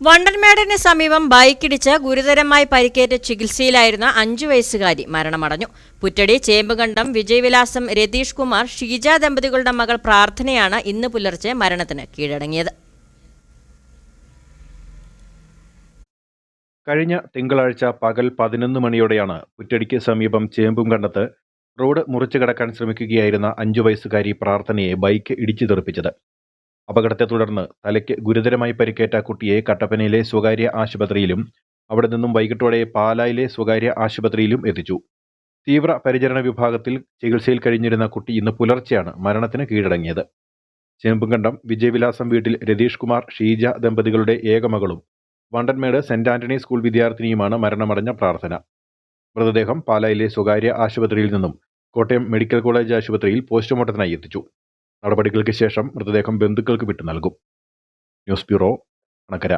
വണ്ടൻമേടിന് സമീപം ബൈക്കിടിച്ച് ഗുരുതരമായി പരിക്കേറ്റ ചികിത്സയിലായിരുന്ന അഞ്ചു വയസ്സുകാരി മരണമടഞ്ഞു. പുറ്റടി ചേമ്പുകണ്ടം വിജയവിലാസം രതീഷ് കുമാർ ഷീജ ദമ്പതികളുടെ മകൾ പ്രാർത്ഥനയാണ് ഇന്ന് പുലർച്ചെ മരണത്തിന് കീഴടങ്ങിയത്. കഴിഞ്ഞ തിങ്കളാഴ്ച പകൽ പതിനൊന്ന് മണിയോടെയാണ് പുറ്റടിക്ക് സമീപം ചേമ്പും കണ്ടത്ത് റോഡ് മുറിച്ചു കടക്കാൻ ശ്രമിക്കുകയായിരുന്ന അഞ്ചു വയസ്സുകാരി പ്രാർത്ഥനയെ ബൈക്ക് ഇടിച്ചു തെറിപ്പിച്ചത്. അപകടത്തെ തുടർന്ന് തലയ്ക്ക് ഗുരുതരമായി പരിക്കേറ്റ കുട്ടിയെ കട്ടപ്പനയിലെ സ്വകാര്യ ആശുപത്രിയിലും അവിടെ നിന്നും വൈകിട്ടോടെ പാലായിലെ സ്വകാര്യ ആശുപത്രിയിലും എത്തിച്ചു. തീവ്ര പരിചരണ വിഭാഗത്തിൽ ചികിത്സയിൽ കഴിഞ്ഞിരുന്ന കുട്ടി ഇന്ന് പുലർച്ചെയാണ് മരണത്തിന് കീഴടങ്ങിയത്. ചേമ്പുംകണ്ടം വിജയവിലാസം വീട്ടിൽ രതീഷ് കുമാർ ഷീജ ദമ്പതികളുടെ ഏകമകളും വണ്ടൻമേട് സെന്റ് ആന്റണി സ്കൂൾ വിദ്യാർത്ഥിനിയുമാണ് മരണമടഞ്ഞ പ്രാർത്ഥന. മൃതദേഹം പാലായിലെ സ്വകാര്യ ആശുപത്രിയിൽ നിന്നും കോട്ടയം മെഡിക്കൽ കോളേജ് ആശുപത്രിയിൽ പോസ്റ്റ്മോർട്ടത്തിനായി എത്തിച്ചു. നടപടികൾക്ക് ശേഷം മൃതദേഹം ബന്ധുക്കൾക്ക് വിട്ടു നൽകും ന്യൂസ് ബ്യൂറോ അണക്കര.